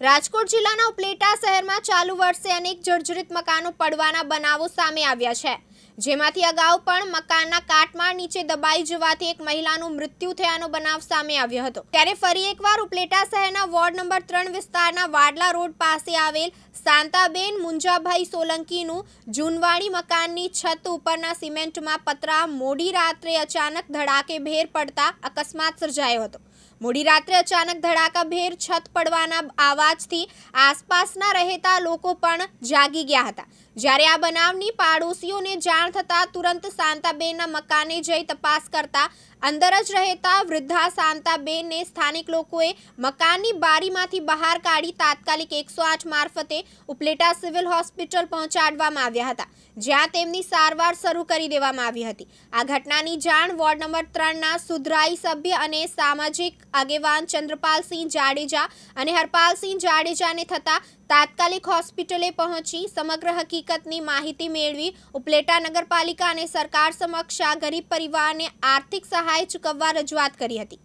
રાજકોટ જિલ્લાના ઉપલેટા શહેરમાં ચાલુ વર્ષે અનેક જર્જરિત મકાનો પડવાના બનાવો સામે આવ્યા છે. જેમાંથી અગાઉ પણ મકાનના કાટમાળ નીચે દબાઈ જવાથી એક મહિલાનું મૃત્યુ થયાનો બનાવ સામે આવ્યો હતો. ત્યારે ફરી એકવાર ઉપલેટા શહેરના વોર્ડ નંબર ત્રણ વિસ્તારના વાડલા રોડ પાસે આવેલ શાંતાબેન મુંજાભાઈ સોલંકીનું જૂનવાણી મકાનની છત ઉપરના સિમેન્ટમાં પતરા મોડી રાત્રે અચાનક ધડાકે ભેર પડતા અકસ્માત સર્જાયો હતો. મોડી રાત્રે અચાનક ધડાકાભેર છત પડવાના અવાજથી આસપાસના રહેતા લોકો પણ જાગી ગયા હતા. જ્યારે આ બનાવની પાડોશીઓને જાણ થતાં તુરંત શાંતાબેનના મકાને જઈ તપાસ કરતા અંદર જ રહેતા વૃદ્ધા શાંતાબેનને સ્થાનિક લોકોએ મકાનની બારીમાંથી બહાર કાઢી તાત્કાલિક એકસો આઠ મારફતે ઉપલેટા સિવિલ હોસ્પિટલ પહોંચાડવામાં આવ્યા હતા, જ્યાં તેમની સારવાર શરૂ કરી દેવામાં આવી હતી. આ ઘટનાની જાણ વોર્ડ નંબર ત્રણના સુધરાઈ સભ્ય અને સામાજિક આગેવાન ચંદ્રપાલસિંહ જાડેજા અને હરપાલસિંહ જાડેજાને થતાં તાત્કાલિક હોસ્પિટલે પહોંચી સમગ્ર હકીકતની માહિતી મેળવી ઉપલેટા નગરપાલિકા અને સરકાર સમક્ષ આ ગરીબ પરિવારને આર્થિક સહાય ચૂકવવા રજૂઆત કરી હતી.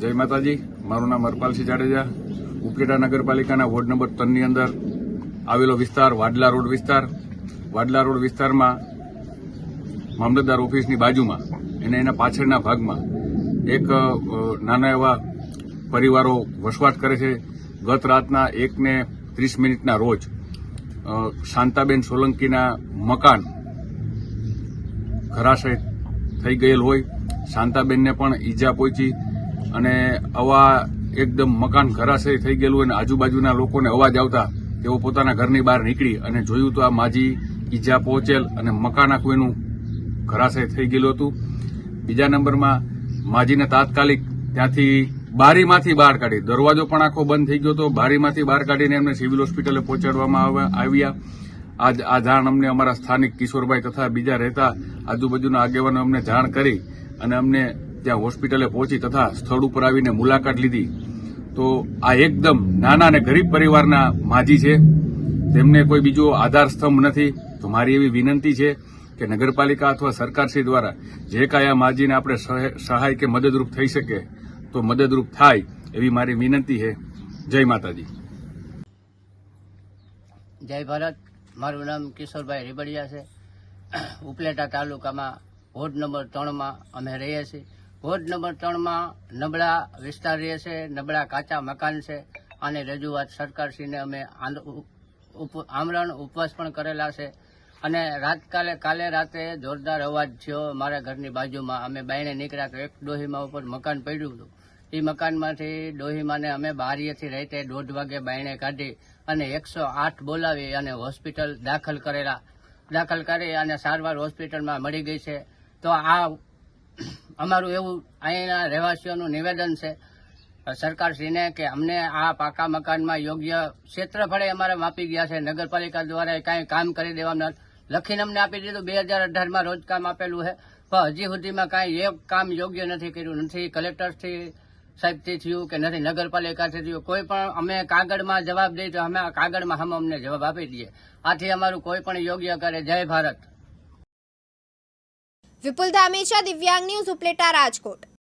જય માતાજી. મારું નામ હરપાલસિંહ જાડેજા. ઉપલેટા નગરપાલિકાના વોર્ડ નંબર ત્રણની અંદર આવેલો વિસ્તાર વાડલા રોડ વિસ્તાર. વાડલા રોડ વિસ્તારમાં મામલતદાર ઓફિસની બાજુમાં અને એના પાછળના ભાગમાં એક નાના એવા પરિવારો વસવાટ કરે છે. ગત રાતના એકને ત્રીસ મિનિટના રોજ શાંતાબેન સોલંકીના મકાન ઘરાશય થઈ ગયેલ હોય. શાંતાબેનને પણ ઈજા પહોંચી અને આવા એકદમ મકાન ઘરાશય થઈ ગયેલું અને આજુબાજુના લોકોને અવાજ આવતા તેઓ પોતાના ઘરની બહાર નીકળી અને જોયું તો આ માજી ઈજા પહોંચેલ અને મકાન આખું એનું ઘરાશય થઈ ગયેલું હતું. બીજા નંબરમાં માજીને તાત્કાલિક ત્યાંથી બારીમાંથી બહાર કાઢી, દરવાજો પણ આખો બંધ થઈ ગયો હતો. બારીમાંથી બહાર કાઢીને એમને સિવિલ હોસ્પિટલે પહોંચાડવામાં આવ- આવ્યા. આ જાણ અમને અમારા સ્થાનિક કિશોરભાઈ તથા બીજા રહેતા આજુબાજુના આગેવાનો અમને જાણ કરી અને અમને ત્યાં હોસ્પિટલે પહોંચી તથા સ્થળ ઉપર આવીને મુલાકાત લીધી. તો આ એકદમ નાના અને ગરીબ પરિવારના માજી છે. તેમને કોઈ બીજો આધાર સ્તંભ નથી. તો મારી એવી વિનંતી છે કે નગરપાલિકા અથવા સરકારશ્રી દ્વારા જે કાંઈ આ માજીને આપણે સહાય કે મદદરૂપ થઈ શકે, તો મદદરૂપ થાય એવી મારી વિનંતી છે. જય માતાજી. જય ભારત. મારું નામ કિશોરભાઈ રીબડિયા છે. ઉપલેટા તાલુકામાં વોર્ડ નંબર ત્રણમાં અમે રહીએ છીએ. વોર્ડ નંબર ત્રણમાં નબળા વિસ્તાર રહે છે, નબળા કાચા મકાન છે અને રજૂઆત સરકારશ્રીને અમે આમરણ ઉપવાસ પણ કરેલા છે. અને રાતકાલે કાલે રાતે જોરદાર અવાજ થયો મારા ઘરની બાજુમાં. અમે બાયણે નીકળ્યા તો એક ડોહીમાં ઉપર મકાન પડ્યું હતું. એ મકાનમાંથી ડોહીમાને અમે બારીએથી રહેતે દોઢ વાગે બાયણે કાઢી અને એકસો આઠ બોલાવી અને હોસ્પિટલ દાખલ કરેલા. દાખલ કરી અને સારવાર હોસ્પિટલમાં મળી ગઈ છે. તો આ અમારું એવું અહીંના રહેવાસીઓનું નિવેદન છે સરકારશ્રીને કે અમને આ પાકા મકાનમાં યોગ્ય ક્ષેત્રફળે અમારે માપી ગયા છે. નગરપાલિકા દ્વારા કાંઈ કામ કરી દેવાનું લખીને અમને આપી દીધું. બે હજાર અઢારમાં રોજ કામ આપેલું છે. પણ હજી સુધીમાં કાંઈ એક કામ યોગ્ય નથી કર્યું. નથી કલેક્ટરથી સાહેબથી થયું કે નથી નગરપાલિકાથી થયું. કોઈ પણ અમે કાગળમાં જવાબ દઈએ તો અમે આ કાગળમાં હમ અમને જવાબ આપી દઈએ. આથી અમારું કોઈ પણ યોગ્ય કરે જય ભારત. વિપુલ ધામેચા દિવ્યાંગ ન્યૂઝ ઉપલેટા રાજકોટ.